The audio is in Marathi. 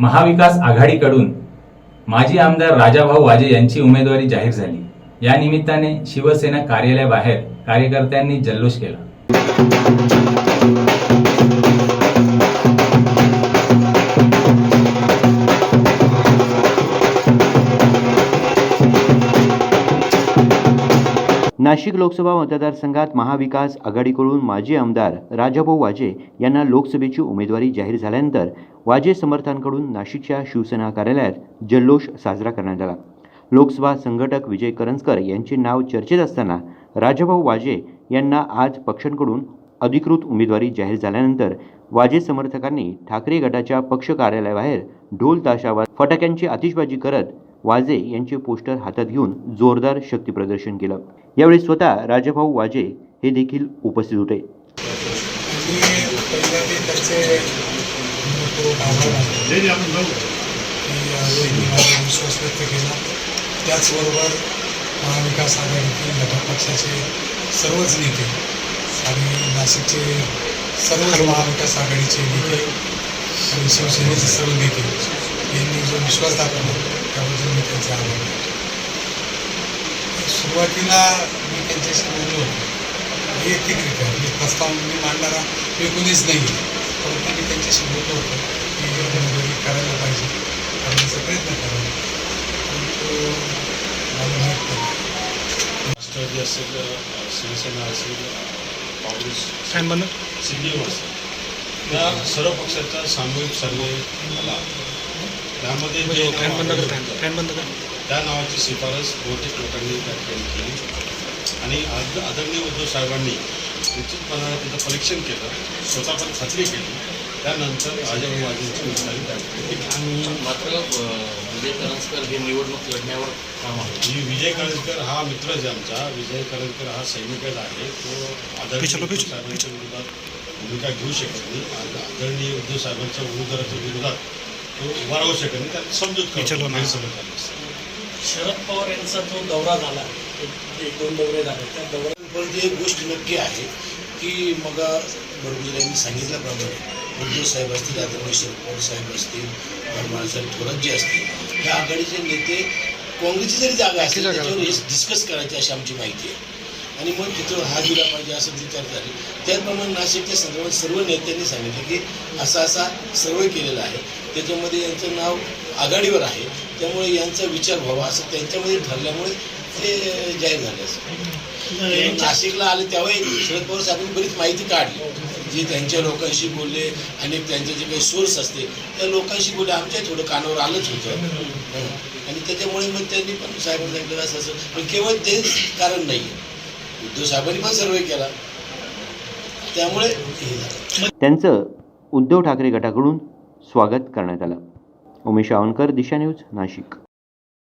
महाविकास आघाडीकडून माजी आमदार राजाभाऊ वाजे यांची उमेदवारी जाहीर झाली. या निमित्ताने शिवसेना कार्यालयाबाहेर कार्यकर्त्यांनी जल्लोष केला. नाशिक लोकसभा मतदारसंघात महाविकास आघाडीकडून माजी आमदार राजाभाऊ वाजे यांना लोकसभेची उमेदवारी जाहीर झाल्यानंतर वाजे समर्थांकडून नाशिकच्या शिवसेना कार्यालयात जल्लोष साजरा करण्यात आला. लोकसभा संघटक विजय करंजकर यांचे नाव चर्चेत असताना राजाभाऊ वाजे यांना आज पक्षांकडून अधिकृत उमेदवारी जाहीर झाल्यानंतर वाजे समर्थकांनी ठाकरे गटाच्या पक्ष कार्यालयाबाहेर ढोल ताशावर फटाक्यांची आतिषबाजी करत वाजे यांचे पोस्टर हातात घेऊन जोरदार शक्तीप्रदर्शन केलं. यावेळी स्वतः राजाभाऊ वाजे हे देखील उपस्थित होते. विश्वास व्यक्त केला त्याचबरोबर महाविकास आघाडीतील घटक पक्षाचे सर्वच नेते आणि नाशिकचे सर्वच महाविकास आघाडीचे नेते आणि शिवसेनेचे सर्व नेते यांनी जो विश्वास दाखवला त्याबद्दल मी त्यांचे आभार मानतो सुरुवातीला मी त्यांच्याशी बोललो होतो. वैयक्तिकरित्या मी प्रस्ताव मी मांडणारा मी कोणीच नाही आहे परंतु मी त्यांच्याशी बोललो होतो की उमेदवारी करायला पाहिजे. करण्याचा प्रयत्न करावा. परंतु मला माहीत नाही. राष्ट्रवादी असेल शिवसेना असेल काँग्रेस काय म्हणून सीपीएम असेल त्या सर्व पक्षाचा सामूहिक सर्वे झाला त्यामध्ये जे आढळलं, त्या नावाची शिफारस बहुतेक लोकांनी त्या ठिकाणी केली. आणि आज आदरणीय उद्धव साहेबांनी निश्चितपणाने त्याचं परीक्षण केलं स्वतः पण खात्री केली. त्यानंतर राजाभाऊ वाजेंची उमेदवारी त्या ठिकाणी. आणि मात्र विजय करंजकर हे निवडणूक लढण्यावर काम आहे. ही विजय करंजकर हा मित्रच आहे आमचा. विजय करंजकर हा सैनिकच आहे. तो आदरणीय साहेबांच्या विरोधात भूमिका घेऊ शकत नाही. आदरणीय उद्धव साहेबांच्या उमेदवाराच्या विरोधात उभा राहू शकत नाही त्यात समजूत. शरद पवार यांचा जो दौरा झाला एक एक दोन दौरे झाले त्या दौऱ्यात परंतु एक गोष्ट नक्की आहे की मग बरोबर यांनी सांगितल्याप्रमाणे उद्धव साहेब असतील आदरणीय शरद पवार साहेब असतील बाळासाहेब थोरात जे असतील ह्या आघाडीचे नेते काँग्रेसची जरी जागा असेल त्याच्यावर हे डिस्कस करायची अशी आमची माहिती आहे आणि मग तिथं हा दिला पाहिजे असं विचार झाले. त्याचप्रमाणे नाशिकच्या संदर्भात सर्व नेत्यांनी सांगितलं की असा असा सर्वे केलेला आहे. त्याच्यामध्ये यांचं नाव आघाडीवर आहे. त्यामुळे यांचा विचार व्हावा असं त्यांच्यामध्ये ठरल्यामुळे ते जाहीर झाले असं. नाशिकला आले त्यावेळी शरद पवार साहेबांनी बरीच माहिती काढली. जे त्यांच्या लोकांशी बोलले आणि त्यांचे जे काही सोर्स असते त्या लोकांशी बोलले. आमच्या थोडं कानावर आलंच होतं. आणि त्याच्यामुळे मग त्यांनी पण साहेबांनी सांगितलं असं असं पण केवळ तेच कारण नाही उद्धव साहेबांनी पण सर्वे केला. त्यामुळे त्यांचं उद्धव ठाकरे गटाकडून स्वागत करण्यात आलं. उमेश आवनकर दिशा न्यूज नाशिक.